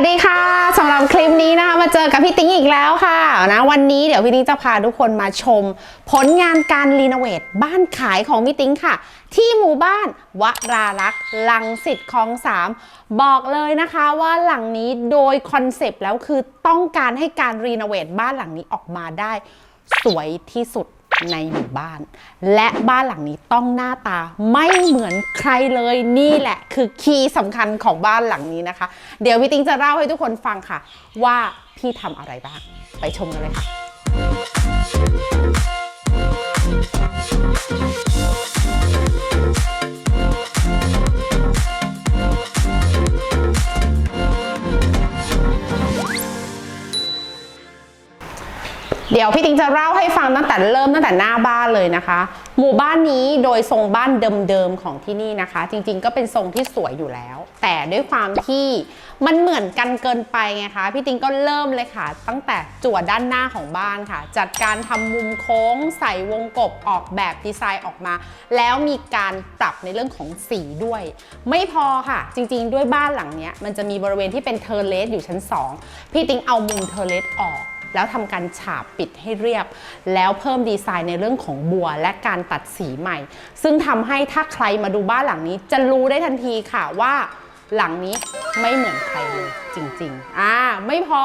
วัสดีค่ะสำหรับคลิปนี้นะคะมาเจอกับพี่ติ๊งอีกแล้วค่ะนะวันนี้เดี๋ยวพี่ติ๊งจะพาทุกคนมาชม ผลงานการรีโนเวทบ้านขายของพี่ติ๊งค่ะ ที่หมู่บ้านวรารักษ์ลังสิตคลองสามบอกเลยนะคะว่าหลังนี้โดยคอนเซปต์แล้วคือต้องการให้การรีโนเวทบ้านหลังนี้ออกมาได้ สวยที่สุด ในหมู่บ้าน และบ้านหลังนี้ต้องหน้าตาไม่เหมือนใครเลยนี่แหละ คือคีย์สำคัญของบ้านหลังนี้นะคะ เดี๋ยวพี่ติงจะเล่าให้ทุกคนฟังค่ะ ว่าพี่ทำอะไรบ้าง ไปชมกันเลยค่ะ ดี๋ยวพี่ติ๊งจะเล่าให้ฟังตั้งแต่เริ่มตั้งแต่หน้าบ้านเลยนะคะ หมู่บ้านนี้โดยทรงบ้านเดิมๆของที่นี่นะคะ จริงๆก็เป็นทรงที่สวยอยู่แล้ว แต่ด้วยความที่มันเหมือนกันเกินไปไงคะพี่ติ๊งก็เริ่มเลยค่ะ ตั้งแต่จั่วด้านหน้าของบ้านค่ะ จัดการทำมุมโค้ง ใส่วงกบออกแบบดีไซน์ออกมา แล้วมีการปรับในเรื่องของสีด้วย ไม่พอค่ะ จริงๆ ด้วยบ้านหลังเนี้ยมันจะมีบริเวณที่เป็นเทอร์เลสอยู่ชั้น 2 พี่ติ๊งเอามุมเทอร์เลสออก แล้วทำการฉาบปิดให้เรียบ แล้วเพิ่มดีไซน์ในเรื่องของบัวและการตัดสีใหม่ ซึ่งทำให้ถ้าใครมาดูบ้านหลังนี้ จะรู้ได้ทันทีค่ะว่าหลังนี้ไม่เหมือนใครเลยจริงๆ อ่า ไม่พอ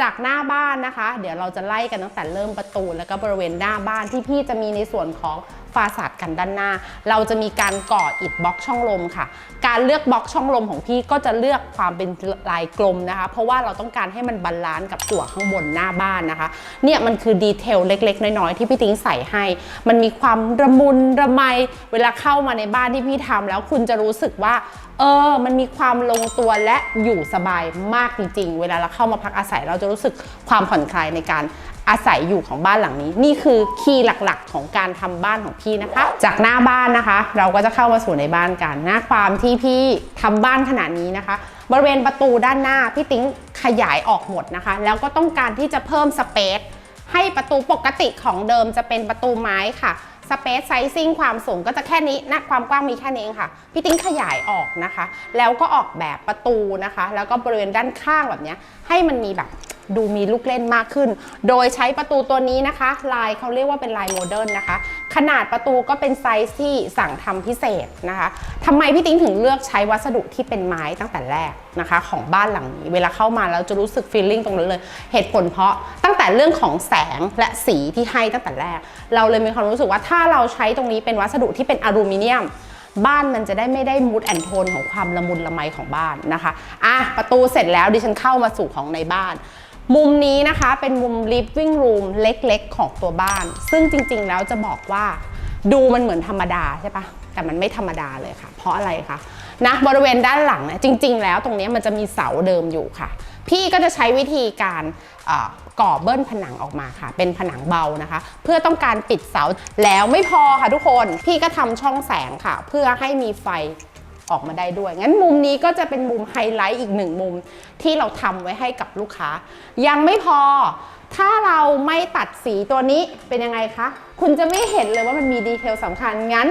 จากหน้าบ้านนะคะ เดี๋ยวเราจะไล่กันตั้งแต่เริ่มประตู แล้วก็บริเวณหน้าบ้านที่พี่จะมีในส่วนของ ฟาสาดกันด้านหน้า เราจะมีการก่ออิฐบล็อกช่องลมค่ะ การเลือกบล็อกช่องลมของพี่ก็จะเลือกความเป็นลายกลมนะคะ เพราะว่าเราต้องการให้มันบาลานซ์กับตัวข้างบนหน้าบ้านนะคะ เนี่ยมันคือดีเทลเล็ก ๆ น้อยๆที่พี่ติ้งใส่ให้ มันมีความระมุนระไมเวลาเข้ามาในบ้านที่พี่ทำแล้วคุณจะรู้สึกว่าเออ มันมีความลงตัวและอยู่สบายมากจริงๆ เวลาเราเข้ามาพักอาศัยเราจะรู้สึกความผ่อนคลายในการ อาศัยอยู่ของบ้านหลังนี้ นี่คือคีย์หลักๆ ของการทำบ้านของพี่นะคะ จากหน้าบ้านนะคะ เราก็จะเข้ามาสู่ในบ้านกันหน้าความที่พี่ทำบ้านขนาดนี้นะคะ บริเวณประตูด้านหน้าพี่ติ้งขยายออกหมดนะคะ แล้วก็ต้องการที่จะเพิ่มสเปซให้ประตูปกติของเดิมจะเป็นประตูไม้ค่ะสเปซไซซิ่งความสูงก็จะแค่นี้นะความกว้างมีแค่นี้เองค่ะ พี่ติ้งขยายออกนะคะ แล้วก็ออกแบบประตูนะคะ แล้วก็บริเวณด้านข้างแบบนี้ให้มันมีแบบ ดูมีลูกเล่นมากขึ้น โดยใช้ประตูตัวนี้นะคะ ลายเขาเรียกว่าเป็นลายโมเดิร์นนะคะ ขนาดประตูก็เป็นไซส์ที่สั่งทำพิเศษนะคะทำไมพี่ติ้งถึงเลือกใช้วัสดุที่เป็นไม้ตั้งแต่แรกนะคะ ของบ้านหลังนี้ เวลาเข้ามาแล้วจะรู้สึกฟีลลิ่งตรงนั้นเลย เหตุผลเพราะตั้งแต่เรื่องของแสงและสีที่ให้ตั้งแต่แรก เราเลยมีความรู้สึกว่าถ้าเราใช้ตรงนี้เป็นวัสดุที่เป็นอลูมิเนียมบ้านมันจะได้ไม่ได้มูดแอนโทนของความละมุนละไมของบ้านนะคะ อะ ประตูเสร็จแล้วดิฉันเข้ามาสู่ของในบ้าน มุมนี้นะคะเป็นมุม living room เล็กๆ ของตัวบ้าน ซึ่งจริงๆ แล้วจะบอกว่าดูมันเหมือนธรรมดาใช่ปะแต่มันไม่ธรรมดาเลยค่ะ เพราะอะไรคะนะบริเวณด้านหลังเนี่ยจริง ๆ แล้วตรงนี้มันจะมีเสาเดิมอยู่ค่ะ พี่ก็จะใช้วิธีการก่อเบิ้ลผนังออกมาค่ะ เป็นผนังเบานะคะ เพื่อต้องการปิดเสาแล้วไม่พอค่ะทุกคน พี่ก็ทำช่องแสงค่ะ เพื่อให้มีไฟ ออกมาได้ด้วย งั้นมุมนี้ก็จะเป็นมุมไฮไลท์อีกหนึ่งมุมที่เราทำไว้ให้กับลูกค้า ยังไม่พอ ถ้าเราไม่ตัดสีตัวนี้เป็นยังไงคะ คุณจะไม่เห็นเลยว่ามันมีดีเทลสำคัญ งั้น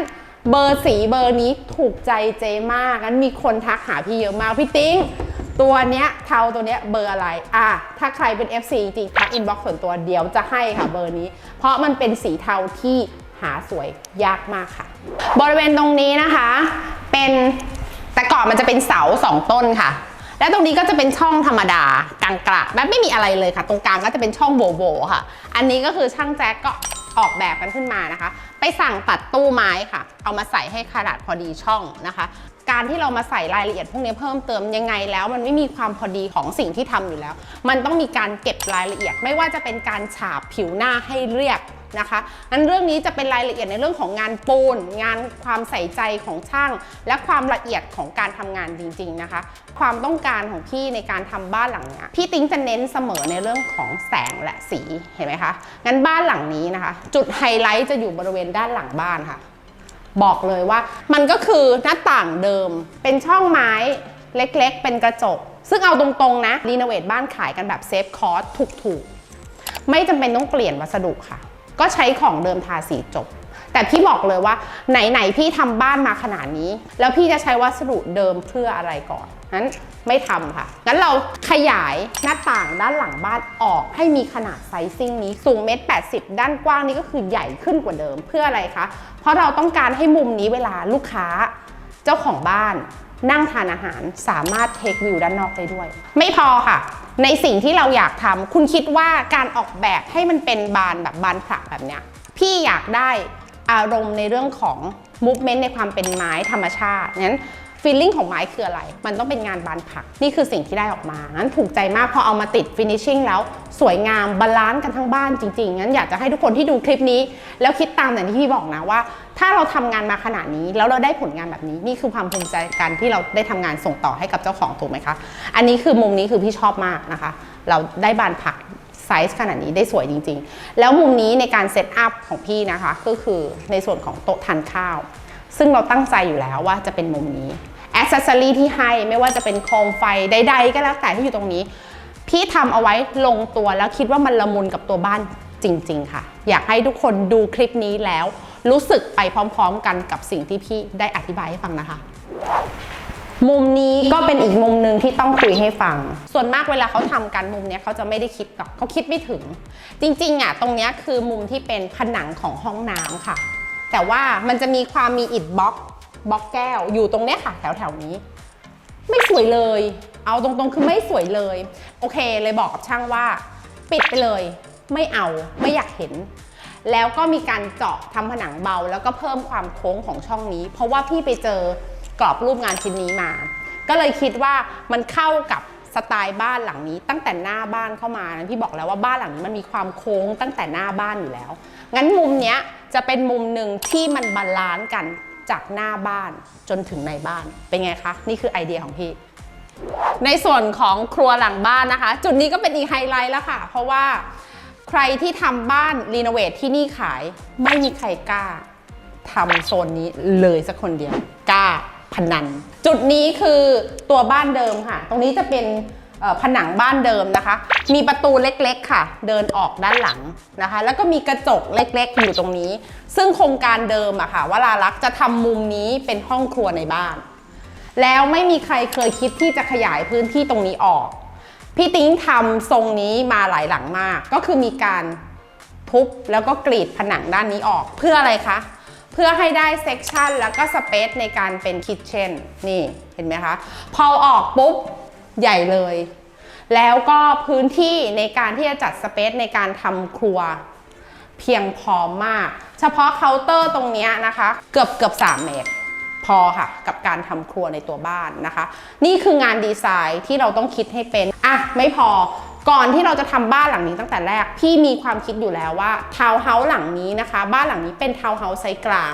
เบอร์สีเบอร์นี้ถูกใจเจมาก งั้นมีคนทักหาพี่เยอะมาก พี่ติ้งตัวเนี้ยเทาตัวเนี้ยเบอร์อะไร อะ ถ้าใครเป็น FC จริงๆทักอินบ็อกซ์ส่วนตัวเดียวจะให้ค่ะเบอร์นี้ เพราะมันเป็นสีเทาที่หาสวยยากมากค่ะ บริเวณตรงนี้นะคะ เป็นแต่ก่อนมันจะเป็นเสาสองต้นค่ะ แล้วตรงนี้ก็จะเป็นช่องธรรมดากลางกระแบบไม่มีอะไรเลยค่ะ ตรงกลางก็จะเป็นช่องโบโบค่ะ อันนี้ก็คือช่างแจ็คก็ออกแบบกันขึ้นมานะคะ ไปสั่งตัดตู้ไม้ค่ะ เอามาใส่ให้ขนาดพอดีช่องนะคะ การที่เรามาใส่รายละเอียดพวกนี้เพิ่มเติมยังไงแล้ว มันไม่มีความพอดีของสิ่งที่ทำอยู่แล้ว มันต้องมีการเก็บรายละเอียด ไม่ว่าจะเป็นการฉาบผิวหน้าให้เรียบ นะคะนั้นเรื่องนี้จะเป็นรายละเอียดในเรื่องของงานปูน งานความใส่ใจของช่าง และความละเอียดของการทำงานจริง ๆนะคะ ความต้องการของพี่ในการทำบ้านหลังนี้พี่ติ้งจะเน้นเสมอในเรื่องของแสงและสีเห็นไหมคะงั้นบ้านหลังนี้นะคะ จุดไฮไลท์จะอยู่บริเวณด้านหลังบ้านค่ะ บอกเลยว่า มันก็คือหน้าต่างเดิม เป็นช่องไม้เล็กๆ เป็นกระจก ซึ่งเอาตรงๆนะรีโนเวทบ้านขายกันแบบเซฟคอสถูกๆ ไม่จำเป็นต้องเปลี่ยนวัสดุค่ะ ก็ใช้ของเดิมทาสีจบ แต่พี่บอกเลยว่าไหนๆพี่ทำบ้านมาขนาดนี้ แล้วพี่จะใช้วัสดุเดิมเพื่ออะไรก่อนนั้นไม่ทำค่ะ งั้นเราขยายหน้าต่างด้านหลังบ้านออกให้มีขนาดไซซิ่งนี้สูงเมตรแด้านกว้างนี่ก็คือใหญ่ขึ้นกว่าเดิมเพื่ออะไรคะ เพราะเราต้องการให้มุมนี้เวลาลูกค้า เจ้าของบ้าน นั่งทานอาหารสามารถเทควิวด้านนอกได้ด้วย ไม่พอค่ะ ในสิ่งที่เราอยากทำคุณคิดว่าการออกแบบให้มันเป็นบานแบบบานผลักแบบเนี้ยพี่อยากได้อารมณ์ในเรื่องของ movement ในความเป็นไม้ธรรมชาติงั้นฟีลลิ่งของไม้คืออะไร มันต้องเป็นงานบานผัก นี่คือสิ่งที่ได้ออกมา งั้นถูกใจมากพอเอามาติดฟินิชชิ่งแล้วสวยงามบาลานซ์กันทั้งบ้านจริงๆ งั้นอยากจะให้ทุกคนที่ดูคลิปนี้ แล้วคิดตามอย่างที่พี่บอกนะว่า ถ้าเราทำงานมาขนาดนี้แล้วเราได้ผลงานแบบนี้นี่คือความภูมิใจกันที่เราได้ทำงานส่งต่อให้กับเจ้าของถูกไหมคะ อันนี้คือมุมนี้คือพี่ชอบมากนะคะ เราได้บานผักไซส์ขนาดนี้ได้สวยจริง ๆ แล้วมุมนี้ในการเซตอัพของพี่นะคะ ก็คือในส่วนของโต๊ะทานข้าว ซึ่งเราตั้งใจอยู่แล้วว่าจะเป็นมุมนี้อ c เซสซอรีที่ให้ไม่ว่าจะเป็นโคมไฟใดๆก็แล้วแต่ที่อยู่ตรงนี้ พี่ทำเอาไว้ลงตัวแล้วคิดว่ามันละมุนกับตัวบ้านจริง ๆ ค่ะ อยากให้ทุกคนดูคลิปนี้แล้ว รู้สึกไปพร้อมๆกันกับสิ่งที่พี่ได้อธิบายให้ฟังนะคะ มุมนี้ก็เป็นอีกมุมหนึ่งที่ต้องคุยให้ฟัง ส่วนมากเวลาเขาทำกันมุมเนี้ยเขาจะไม่ได้คิดหรอกเขาคิดไม่ถึง จริงๆอะตรงเนี้ยคือมุมที่เป็นผนังของห้องน้ำค่ะ แต่ว่ามันจะมีความมีอิฐบล็อกบล็อกแก้วอยู่ตรงเนี้ยค่ะ แถวๆนี้ ไม่สวยเลย เอาตรงๆ คือไม่สวยเลย โอเค เลยบอกกับช่างว่า ปิดไปเลย ไม่เอาไม่อยากเห็น แล้วก็มีการเจาะทำผนังเบา แล้วก็เพิ่มความโค้งของช่องนี้ เพราะว่าพี่ไปเจอกรอบรูปงานชิ้นนี้มา ก็เลยคิดว่ามันเข้ากับสไตล์บ้านหลังนี้ ตั้งแต่หน้าบ้านเข้ามานะพี่บอกแล้วว่าบ้านหลังนี้มันมีความโค้งตั้งแต่หน้าบ้านอยู่แล้ว งั้นมุมเนี้ยจะเป็นมุมหนึ่งที่มันบาลานซ์กันจากหน้าบ้านจนถึงในบ้าน เป็นไงคะ นี่คือไอเดียของพี่ ในส่วนของครัวหลังบ้านนะคะ จุดนี้ก็เป็นอีกไฮไลท์แล้วค่ะ เพราะว่า รที่ทำบ้านรีโนเวทที่นี่ขาย ไม่มีใครกล้าทำโซนนี้เลยสักคนเดียว กล้าพนัน จุดนี้คือตัวบ้านเดิมค่ะ ตรงนี้จะเป็นผนังบ้านเดิมนะคะ มีประตูเล็กๆค่ะ เดินออกด้านหลังนะคะ แล้วก็มีกระจกเล็กๆ อยู่ตรงนี้ ซึ่งโครงการเดิมอะค่ะวราลักษณ์จะทำมุมนี้เป็นห้องครัวในบ้าน แล้วไม่มีใครเคยคิดที่จะขยายพื้นที่ตรงนี้ออก พี่ติ้งทำทรงนี้มาหลายหลังมาก ก็คือมีการทุบแล้วก็กรีดผนังด้านนี้ออกเพื่ออะไรคะ เพื่อให้ได้เซกชันแล้วก็สเปซในการเป็นคิทเช่นนี่เห็นไหมคะ พอออกปุ๊บ ใหญ่เลย แล้วก็พื้นที่ในการที่จะจัดสเปซในการทำครัว เพียงพอมาก เฉพาะเคาน์เตอร์ตรงนี้นะคะ เกือบเกือบ3เมตรพอค่ะ กับการทำครัวในตัวบ้านนะคะ นี่คืองานดีไซน์ที่เราต้องคิดให้เป็น อะไม่พอก่อนที่เราจะทำบ้านหลังนี้ตั้งแต่แรก พี่มีความคิดอยู่แล้วว่าทาวน์เฮาส์หลังนี้นะคะ บ้านหลังนี้เป็นทาวน์เฮาส์ไซส์กลาง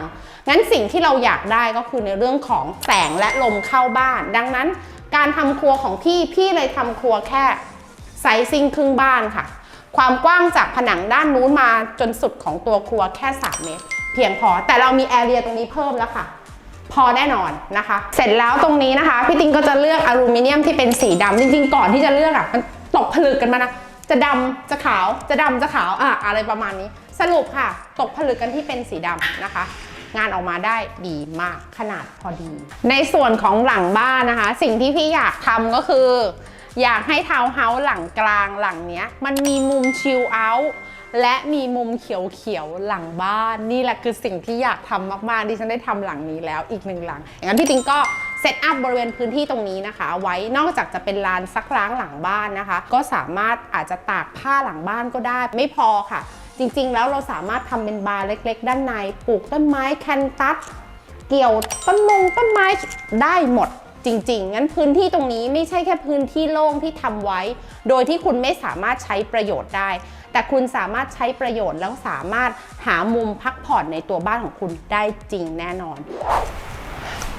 งั้นสิ่งที่เราอยากได้ก็คือในเรื่องของแสงและลมเข้าบ้าน ดังนั้นการทำครัวของพี่พี่เลยทำครัวแค่ไซซิ่งครึ่งบ้านค่ะ ความกว้างจากผนังด้านนู้นมาจนสุดของตัวครัวแค่ 3 เมตร เพียงพอแต่เรามีแอเรียตรงนี้เพิ่มแล้วค่ะ พอแน่นอนนะคะ เสร็จแล้วตรงนี้นะคะ พี่ติงก็จะเลือกอลูมิเนียมที่เป็นสีดำจริงๆ ก่อนที่จะเลือกอะมันตกผลึกกันมานะจะดำจะขาวจะดำจะขาวอะอะไรประมาณนี้ สรุปค่ะ ตกผลึกกันที่เป็นสีดำนะคะ งานออกมาได้ดีมากขนาดพอดี ในส่วนของหลังบ้านนะคะ สิ่งที่พี่อยากทำก็คือ อยากให้ทาวน์เฮาส์หลังกลางหลังเนี้ย มันมีมุมชิลเอาท์ และมีมุมเขียวๆหลังบ้านนี่แหละคือสิ่งที่อยากทำมากๆดิฉันได้ทำหลังนี้แล้วอีกหนึ่งหลังอย่างนั้นพี่ติงก็เซตอัพบริเวณพื้นที่ตรงนี้นะคะ ไว้นอกจากจะเป็นลานซักล้างหลังบ้านนะคะ ก็สามารถอาจจะตากผ้าหลังบ้านก็ได้ไม่พอค่ะ จริงๆ แล้วเราสามารถทำเป็นบาร์เล็ก ๆ ด้านในปลูกต้นไม้แคนตัสเกี่ยวต้นมงต้นไม้ได้หมดจริงๆ งั้นพื้นที่ตรงนี้ไม่ใช่แค่พื้นที่โล่งที่ทำไว้ โดยที่คุณไม่สามารถใช้ประโยชน์ได้ แต่คุณสามารถใช้ประโยชน์แล้วสามารถหามุมพักผ่อนในตัวบ้านของคุณได้จริงแน่นอน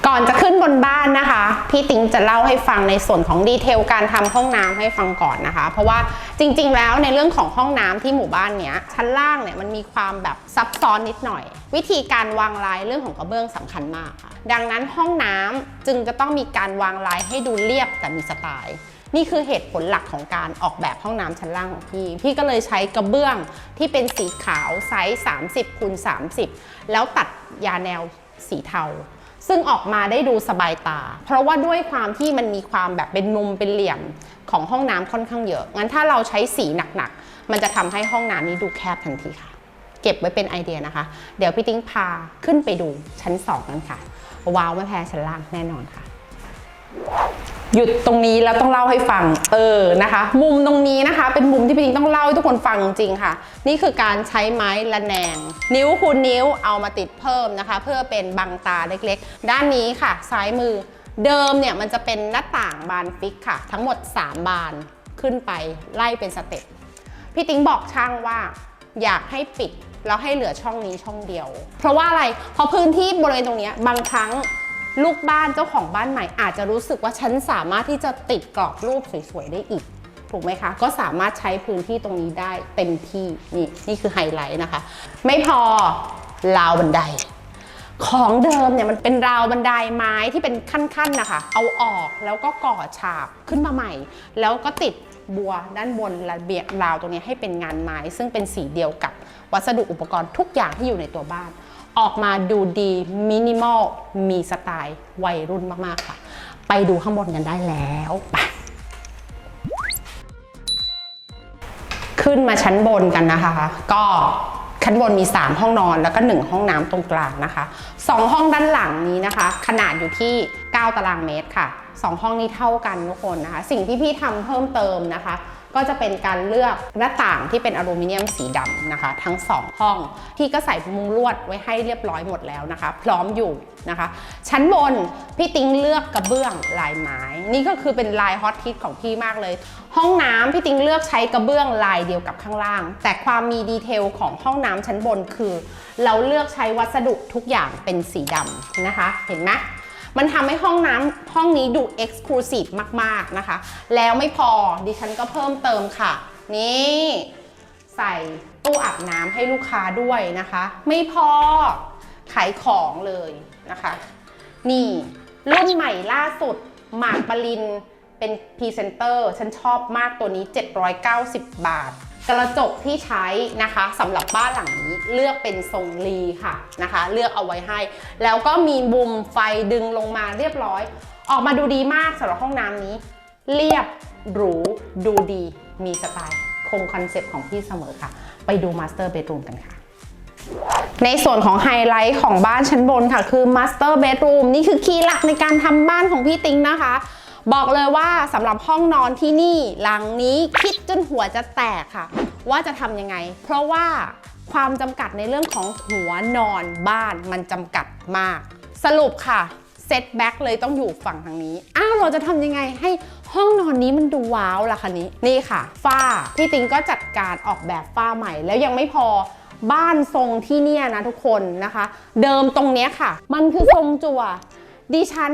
ก่อนจะขึ้นบนบ้านนะคะ พี่ติงจะเล่าให้ฟังในส่วนของดีเทลการทำห้องน้ำให้ฟังก่อนนะคะ เพราะว่าจริง ๆ แล้วในเรื่องของห้องน้ำที่หมู่บ้านเนี้ยชั้นล่างเนี่ยมันมีความแบบซับซ้อนนิดหน่อย วิธีการวางลายเรื่องของกระเบื้องสำคัญมากค่ะดังนั้นห้องน้ำจึงจะต้องมีการวางลายให้ดูเรียบแต่มีสไตล์ นี่คือเหตุผลหลักของการออกแบบห้องน้ำชั้นล่างของพี่ พี่ก็เลยใช้กระเบื้องที่เป็นสีขาวไซส์30คูณ30 แล้วตัดยาแนวสีเทา ซึ่งออกมาได้ดูสบายตา เพราะว่าด้วยความที่มันมีความแบบเป็นมุมเป็นเหลี่ยมของห้องน้ำค่อนข้างเยอะ งั้นถ้าเราใช้สีหนักๆ มันจะทำให้ห้องน้ำนี้ดูแคบทันทีค่ะ เก็บไว้เป็นไอเดียนะคะ เดี๋ยวพี่ติ้งพาขึ้นไปดูชั้น 2 กันค่ะ ว้าวไม่แพ้ชั้นล่างแน่นอนค่ะ หยุดตรงนี้แล้วต้องเล่าให้ฟัง เออนะคะ มุมตรงนี้นะคะ เป็นมุมที่พี่ติ๊งต้องเล่าให้ทุกคนฟังจริงค่ะ นี่คือการใช้ไม้ละแนง นิ้วคูณนิ้วเอามาติดเพิ่มนะคะ เพื่อเป็นบังตาเล็กๆ ด้านนี้ค่ะ ซ้ายมือ เดิมเนี่ยมันจะเป็นหน้าต่างบานฟิกค่ะ ทั้งหมด 3 บานขึ้นไปไล่เป็นสเต็ปพี่ติ๊งบอกช่างว่าอยากให้ปิดแล้วให้เหลือช่องนี้ช่องเดียว เพราะว่าอะไรเพราะพื้นที่บริเวณตรงนี้บางครั้ง ลูกบ้านเจ้าของบ้านใหม่อาจจะรู้สึกว่าฉันสามารถที่จะติดกรอบรูปสวยๆได้อีกถูกไหมคะ ก็สามารถใช้พื้นที่ตรงนี้ได้เต็มที่นี่นี่คือไฮไลท์นะคะ ไม่พอราวบันได ของเดิมเนี่ยมันเป็นราวบันไดไม้ที่เป็นขั้นๆนะคะ เอาออกแล้วก็ก่อฉาบขึ้นมาใหม่ แล้วก็ติดบัวด้านบนระเบียงราวตรงนี้ให้เป็นงานไม้ ซึ่งเป็นสีเดียวกับวัสดุอุปกรณ์ทุกอย่างที่อยู่ในตัวบ้าน ออกมาดูดีมินิมอลมีสไตล์วัยรุ่นมาก ๆ ค่ะ ไปดูข้างบนกันได้แล้วไปขึ้นมาชั้นบนกันนะคะ ก็ชั้นบนมี 3 ห้องนอนแล้วก็ 1 ห้องน้ำตรงกลางนะคะ 2 ห้องด้านหลังนี้นะคะ ขนาดอยู่ที่ 9 ตารางเมตรค่ะ 2 ห้องนี้เท่ากันทุกคนนะคะ สิ่งที่พี่ทำเพิ่มเติมนะคะ ก็จะเป็นการเลือกหน้าต่างที่เป็นอลูมิเนียมสีดำนะคะ ทั้ง 2 ห้องพี่ก็ใส่มุงลวดไว้ให้เรียบร้อยหมดแล้วนะคะ พร้อมอยู่นะคะ ชั้นบนพี่ติ้งเลือกกระเบื้องลายไม้ นี่ก็คือเป็นลายฮอตฮิตของพี่มากเลย ห้องน้ำพี่ติ้งเลือกใช้กระเบื้องลายเดียวกับข้างล่าง แต่ความมีดีเทลของห้องน้ำชั้นบนคือ เราเลือกใช้วัสดุทุกอย่างเป็นสีดำนะคะ เห็นไหม มันทำให้ห้องน้ำห้องนี้ดู Exclusive มากๆนะคะ แล้วไม่พอดิฉันก็เพิ่มเติมค่ะ นี่ใส่ตู้อาบน้ำให้ลูกค้าด้วยนะคะ ไม่พอขายของเลยนะคะ นี่รุ่นใหม่ล่าสุดหมากปรินเป็นพรีเซนเตอร์ ฉันชอบมากตัวนี้ 790 บาท กระจกที่ใช้นะคะสำหรับบ้านหลังนี้เลือกเป็นทรงรีค่ะนะคะ เลือกเอาไว้ให้ แล้วก็มีมุมไฟดึงลงมาเรียบร้อย ออกมาดูดีมากสำหรับห้องน้ำนี้ เรียบหรูดูดีมีสไตล์คงคอนเซปต์ของพี่เสมอค่ะ ไปดูมาสเตอร์เบดรูมกันค่ะในส่วนของไฮไลท์ของบ้านชั้นบนค่ะ คือ Master Bedroom นี่คือคีย์หลักในการทำบ้านของพี่ติงนะคะ บอกเลยว่าสำหรับห้องนอนที่นี่หลังนี้คิดจนหัวจะแตกค่ะ ว่าจะทำยังไง เพราะว่าความจำกัดในเรื่องของหัวนอนบ้านมันจำกัดมาก สรุปค่ะเซตแบ็กเลยต้องอยู่ฝั่งทางนี้ อ้าวเราจะทำยังไงให้ห้องนอนนี้มันดูว้าวล่ะคะนี้ นี่ค่ะ ฝ้าพี่ติงก็จัดการออกแบบฝ้าใหม่ แล้วยังไม่พอบ้านทรงที่เนี่ยนะทุกคนนะคะ เดิมตรงเนี้ยค่ะ มันคือทรงจั่วดิฉัน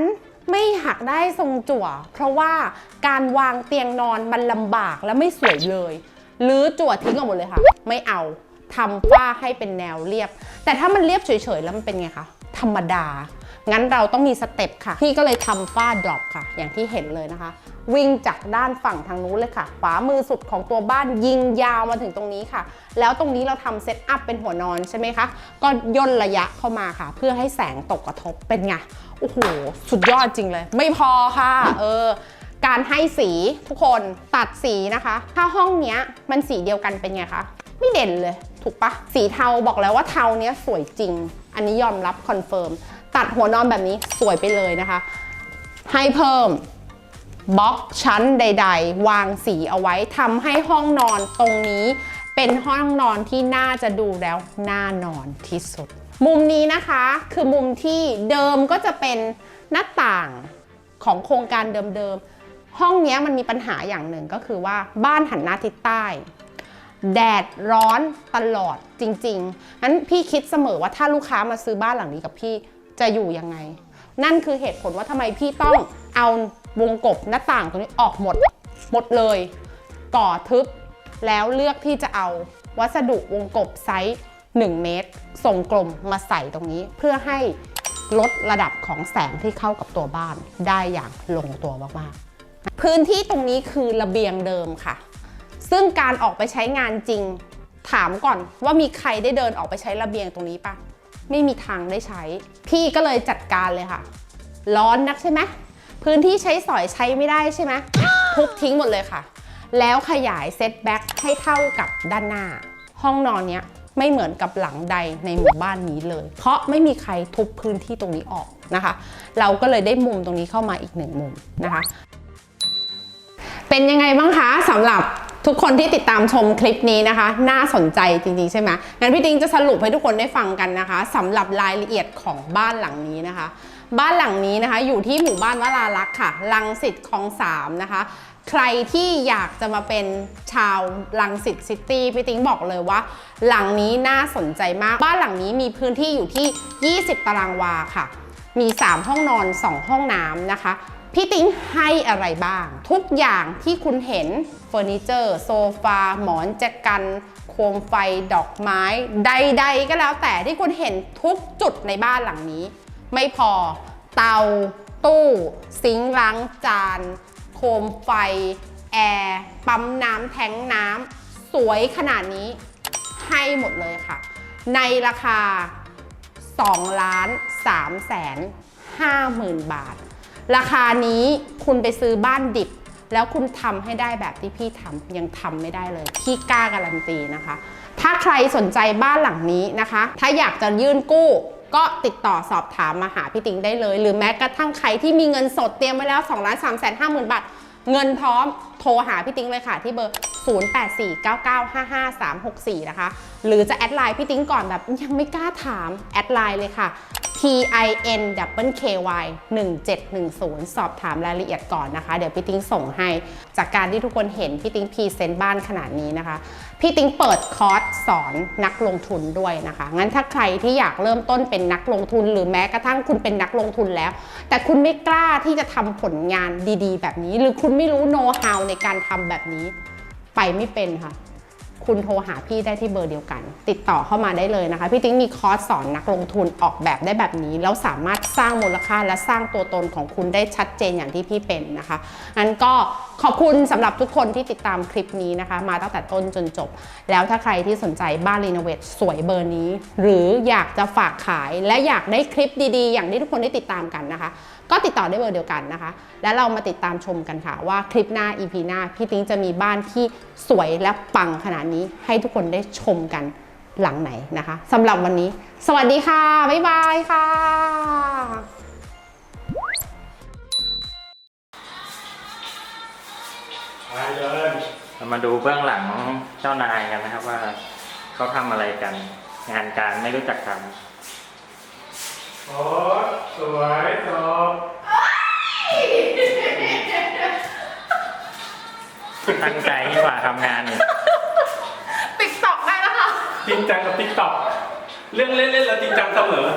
ไม่หักได้ทรงจั่ว เพราะว่าการวางเตียงนอนมันลำบากและไม่สวยเลยหรือจั่วทิ้งออกหมดเลยค่ะ ไม่เอาทำฝ้าให้เป็นแนวเรียบ แต่ถ้ามันเรียบเฉยๆแล้วมันเป็นไงคะธรรมดา งั้นเราต้องมีสเต็ปค่ะ พี่ก็เลยทำฝ้าดรอปค่ะ อย่างที่เห็นเลยนะคะ วิ่งจากด้านฝั่งทางนู้นเลยค่ะ ขวามือสุดของตัวบ้านยิงยาวมาถึงตรงนี้ค่ะ แล้วตรงนี้เราทำเซตอัพเป็นหัวนอนใช่ไหมคะ ก็ย่นระยะเข้ามาค่ะ เพื่อให้แสงตกกระทบเป็นไง โอ้โห สุดยอดจริงเลย ไม่พอค่ะ เออการให้สีทุกคนตัดสีนะคะ ถ้าห้องเนี้ยมันสีเดียวกันเป็นไงคะ ไม่เด่นเลย ถูกปะสีเทาบอกแล้วว่าเทาเนี้ยสวยจริง อันนี้ยอมรับคอนเฟิร์มตัดหัวนอนแบบนี้สวยไปเลยนะคะ ให้เพิ่ม บล็อกชั้นใด ๆ วางสีเอาไว้ทำให้ห้องนอนตรงนี้ เป็นห้องนอนที่น่าจะดูแล้วน่านอนที่สุด มุมนี้นะคะคือมุมที่เดิมก็จะเป็นหน้าต่างของโครงการเดิมๆ ห้องนี้มันมีปัญหาอย่างหนึ่งก็คือว่าบ้านหันหน้าทิศใต้ แดดร้อนตลอดจริงๆงั้นพี่คิดเสมอว่าถ้าลูกค้ามาซื้อบ้านหลังนี้กับพี่จะอยู่ยังไง นั่นคือเหตุผลว่าทำไมพี่ต้องเอา วงกบหน้าต่างตรงนี้ออกหมด หมดเลย ก่อทึบ แล้วเลือกที่จะเอาวัสดุวงกบไซส์1 เมตร ทรงกลมมาใส่ตรงนี้ เพื่อให้ลดระดับของแสงที่เข้ากับตัวบ้านได้อย่างลงตัวมากๆ พื้นที่ตรงนี้คือระเบียงเดิมค่ะ ซึ่งการออกไปใช้งานจริง ถามก่อนว่ามีใครได้เดินออกไปใช้ระเบียงตรงนี้ปะไม่มีทางได้ใช้ พี่ก็เลยจัดการเลยค่ะ ร้อนนักใช่ไหม พื้นที่ใช้สอยใช้ไม่ได้ใช่ไหมทุบทิ้งหมดเลยค่ะ แล้วขยายเซตแบ็กให้เท่ากับด้านหน้า ห้องนอนเนี้ยไม่เหมือนกับหลังใดในหมู่บ้านนี้เลย เพราะไม่มีใครทุบพื้นที่ตรงนี้ออกนะคะ เราก็เลยได้มุมตรงนี้เข้ามาอีกหนึ่งมุมนะคะ เป็นยังไงบ้างคะสำหรับ ทุกคนที่ติดตามชมคลิปนี้นะคะ น่าสนใจจริงๆใช่ไหมงั้นพี่ติงจะสรุปให้ทุกคนได้ฟังกันนะคะสำหรับรายละเอียดของบ้านหลังนี้นะคะ บ้านหลังนี้นะคะ อยู่ที่หมู่บ้านวราลักษ์ค่ะลังสิตคลองสามนะคะใครที่อยากจะมาเป็นชาวลังสิตซิตี้พี่ติงบอกเลยว่า หลังนี้น่าสนใจมาก บ้านหลังนี้มีพื้นที่อยู่ที่ 20 ตารางวาค่ะ มี 3 ห้องนอน 2 ห้องน้ำนะคะ พี่ติ๊งให้อะไรบ้าง ทุกอย่างที่คุณเห็นเฟอร์นิเจอร์ โซฟา หมอนแจกันโคมไฟดอกไม้ ใด ๆ ก็แล้วแต่ที่คุณเห็นทุกจุดในบ้านหลังนี้ ไม่พอเตา ตู้ซิงค์ล้างจาน โคมไฟ แอร์ปั๊มน้ำแทงน้ำสวยขนาดนี้ให้หมดเลยค่ะ ในราคา2ล้าน3แสน5หมื่นบาท ราคานี้คุณไปซื้อบ้านดิบ แล้วคุณทำให้ได้แบบที่พี่ทำยังทำไม่ได้เลย พี่กล้าการันตีนะคะ ถ้าใครสนใจบ้านหลังนี้นะคะ ถ้าอยากจะยื่นกู้ก็ติดต่อสอบถามมาหาพี่ติงได้เลย หรือแม้กระทั่งใครที่มีเงินสดเตรียมไว้แล้ว2ล้าน3แสน5หมื่นบาท เงินพร้อมโทรหาพี่ติ๊งเลยค่ะที่เบอร์ 0849955364 นะคะ หรือจะแอดไลน์พี่ติ๊งก่อนแบบยังไม่กล้าถาม แอดไลน์เลยค่ะ tin double ky 1710 สอบถามรายละเอียดก่อนนะคะ เดี๋ยวพี่ติ๊งส่งให้ จากการที่ทุกคนเห็นพี่ติ๊งพรีเซนต์บ้านขนาดนี้นะคะ พี่ติ๊งเปิดคอร์สสอนนักลงทุนด้วยนะคะ งั้นถ้าใครที่อยากเริ่มต้นเป็นนักลงทุน หรือแม้กระทั่งคุณเป็นนักลงทุนแล้ว แต่คุณไม่กล้าที่จะทำผลงานดีๆ แบบนี้ หรือคุณไม่รู้โน้ตฮาวในการทำแบบนี้ ไปไม่เป็นค่ะ คุณโทรหาพี่ได้ที่เบอร์เดียวกัน ติดต่อเข้ามาได้เลยนะคะ พี่ติ๊งมีคอร์สสอนนักลงทุนออกแบบได้แบบนี้ แล้วสามารถสร้างมูลค่าและสร้างตัวตนของคุณได้ชัดเจนอย่างที่พี่เป็นนะคะงั้นก็ขอบคุณสำหรับทุกคนที่ติดตามคลิปนี้นะคะ มาตั้งแต่ต้นจนจบ แล้วถ้าใครที่สนใจบ้านรีโนเวทสวยเบอร์นี้ หรืออยากจะฝากขายและอยากได้คลิปดีๆ อย่างที่ทุกคนได้ติดตามกันนะคะ ก็ติดต่อได้เบอร์เดียวกันนะคะ แล้วเรามาติดตามชมกันค่ะ ว่าคลิปหน้า EP หน้าพี่ติ๊งจะมีบ้านที่สวยและปังขนาดนี้ให้ทุกคนได้ชมกันหลังไหนนะคะสำหรับวันนี้ สวัสดีค่ะ บ๊ายบายค่ะไปเดินเรามาดูเบื้องหลังเจ้านายกันนะครับว่าเขาทำอะไรกัน งานการไม่รู้จักทำ ตั้งใจที่กว่าทำงานปิดตอกได้แล้วค่ะ จริงจังกับติ๊กต็อกเรื่องเล่นๆแล้วจริงจังเสมอ